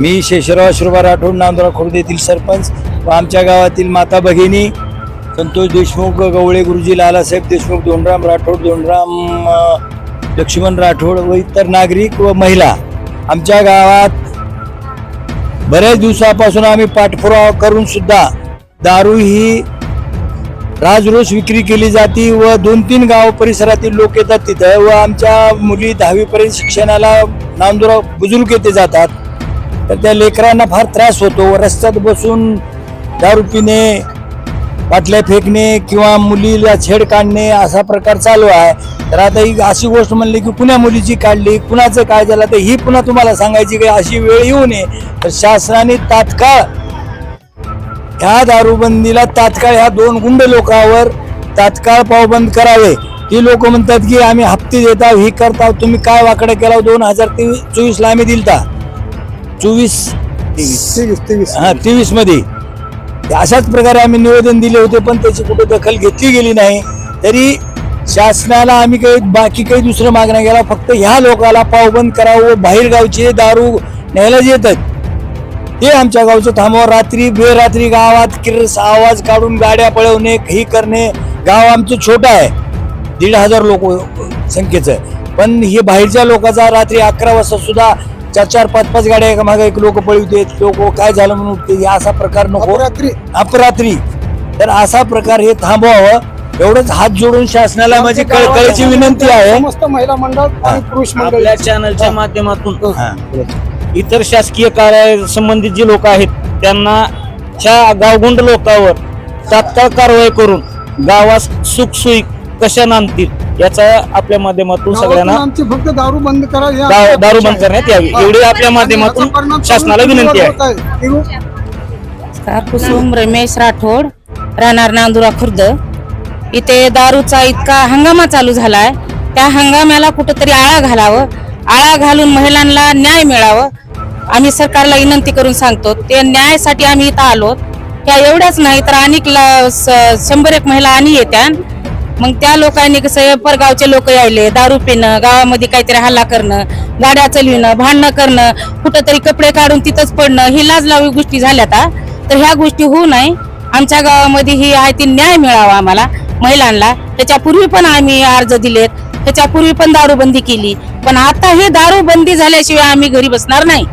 मी शेषराव श्रुभा राठोड नांदुरा खुर्द येथील सरपंच व आमच्या गावातील माता भगिनी संतोष देशमुख गवळे गुरुजी लालासाहेब देशमुख दोनराम राठोड दोनराम लक्ष्मण राठोड व इतर नागरिक व महिला आमच्या गावात बऱ्याच दिवसापासून आम्ही पाठपुरावा करून सुद्धा दारू ही राजरोस विक्री केली जाते व दोन तीन गाव परिसरातील लोक येतात तिथं व आमच्या मुली दहावीपर्यंत शिक्षणाला नांदुरा बुजुर्ग येथे जातात. तर त्या लेकरांना फार त्रास होतो. रस्त्यात बसून दारू पिणे बाटल्या फेकणे किंवा मुलीला छेड काढणे असा प्रकार चालू आहे. तर आता ही अशी गोष्ट म्हणली की कुण्या मुलीची काढली कुणाचं काय झालं तर ही पुन्हा तुम्हाला सांगायची की अशी वेळ येऊ नये. तर शासनाने तात्काळ ह्या दारूबंदीला तात्काळ ह्या दोन गुंड लोकांवर तात्काळ पावबंद करावे. ती लोक म्हणतात की आम्ही हप्ते आहोत ही करता तुम्ही काय वाकडं केला दोन हजार तेवीस चोवीसला आम्ही दिलता. चोवीस तेवीस. हा तेवीस. मध्ये अशाच प्रकारे आम्ही निवेदन दिले होते पण त्याची कुठे दखल घेतली गेली नाही. तरी शासनाला आम्ही काही बाकी काही दुसरं मागण्या गेला फक्त ह्या लोकाला पावबंद करावं व बाहेर गावचे दारू न्यायला येतात ते आमच्या गावचं थांबवा. रात्री बेरात्री गावात किरस आवाज काढून गाड्या पळवणे ही करणे. गाव आमचं छोटं आहे. दीड हजार लोक संख्येचं पण हे बाहेरच्या लोकांचा रात्री अकरा वाजता सुद्धा चार चार पाच पाच गाड्या एका मागे एक लोक पळवते लोक काय झालं म्हणून उठते असा प्रकार नको. रात्री अपरात्री. तर असा प्रकार हे थांबवावं. एवढंच हात जोडून शासनाला माझी कळकळीची विनंती आहे. समस्त महिला मंडळ आणि पुरुष मंडळ आपल्या चॅनलच्या माध्यमातून हा. इतर शासकीय कार्य संबंधित जे लोक आहेत त्यांना च्या गावगुंड लोकांवर तात्काळ कारवाई करून गावात सुखसोयी कशा नांदतील? याचा आपल्या माध्यमातून सगळ्यांना आमची फक्त दारू बंद करा दारू दारू बंद. करण्यात यावी. एवढी आपल्या माध्यमातून शासनाला विनंती आहे. कुसुम रमेश राठोड राहणार नांदुरा खुर्द. इथे दारूचा इतका हंगामा चालू झालाय. त्या हंगामाला कुठंतरी आळा घालावं. आळा घालून महिलांना न्याय मिळावं. आम्ही सरकारला विनंती करून सांगतो ते न्यायासाठी आम्ही इथं आलो. त्या एवढ्याच नाही तर अनेक शंभर एक महिला आणि येत्या मग त्या लोकांनी कसं परगावचे लोक यायले दारू पिणं गावामध्ये काहीतरी हल्ला करणं गाड्या चालविणं भांडणं करणं कुठंतरी कपडे काढून तिथंच पडणं ही लाजलावी गोष्टी झाल्या आता. तर ह्या गोष्टी होऊ नये. आमच्या गावामध्ये ही आहे ती न्याय मिळावा आम्हाला महिलांना. त्याच्यापूर्वी पण आम्ही अर्ज दिलेत. त्याच्यापूर्वी पण दारूबंदी केली. पण आता हे दारूबंदी झाल्याशिवाय आम्ही घरी बसणार नाही.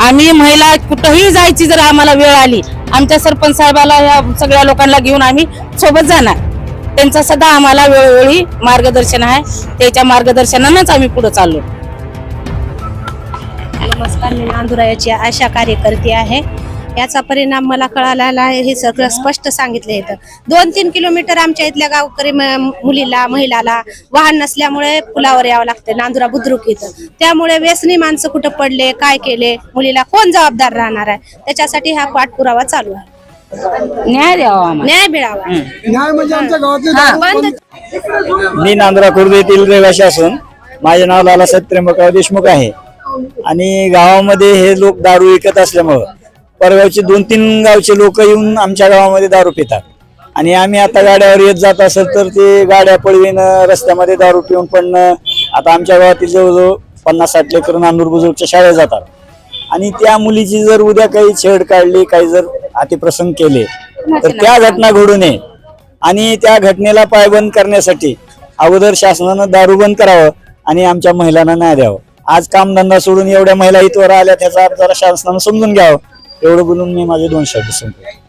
आम्ही महिला कुठंही जायची जर आम्हाला वेळ आली आमच्या सरपंच साहेबाला या सगळ्या लोकांना घेऊन आम्ही सोबत जाणार. त्यांचा सदा आम्हाला वेळोवेळी मार्गदर्शन आहे. त्याच्या मार्गदर्शनानंच आम्ही पुढे चाललो. नमस्कार मी नांदुरायाची आशा कार्यकर्ती आहे. याचा परिणाम मला कळाला आहे हे सगळं स्पष्ट सांगितलं येतं दोन तीन किलोमीटर आमच्या इथल्या गावकरी म- मुलीला महिलाला वाहन नसल्यामुळे पुलावर यावं लागतं नांदुरा बुद्रुक इथं. त्यामुळे व्यसनी माणसं कुठं पडले काय केले मुलीला कोण जबाबदार राहणार आहे? त्याच्यासाठी हा पाठपुरावा चालू आहे. न्याय द्यावा आम्हाला. न्याय मिळावा. न्याय म्हणजे आमच्या गावातले बंद मी नांदुरा खुर्द येथील रहिवासी असून माझे नाव लालासाहेब त्र्यंबकराव देशमुख आहे. आणि गावामध्ये हे लोक दारू विकत असल्यामुळं परगावचे दोन तीन गावचे लोक येऊन आमच्या गावामध्ये दारू पितात. आणि आम्ही आता गाड्यावर येत जात असेल तर ते गाड्या पळवीनं रस्त्यामध्ये दारू पिऊन पडणं आता आमच्या गावातील जवळजवळ पन्नास साठ लेकर नांदूर बुजुर्गच्या शाळेत जातात. आणि त्या मुलीची जर उद्या काही छेड काढली काही जर अतिप्रसंग केले. तर त्या घटना घडू नये. आणि त्या घटनेला पायबंद करण्यासाठी अगोदर शासनानं दारू बंद करावं आणि आमच्या महिलांना न्याय द्यावं. आज कामधंदा सोडून एवढ्या महिला इथवर आल्या त्याचा जरा शासनानं समजून घ्यावं. एवढं बोलून मी माझे दोन शब्द संपवतो.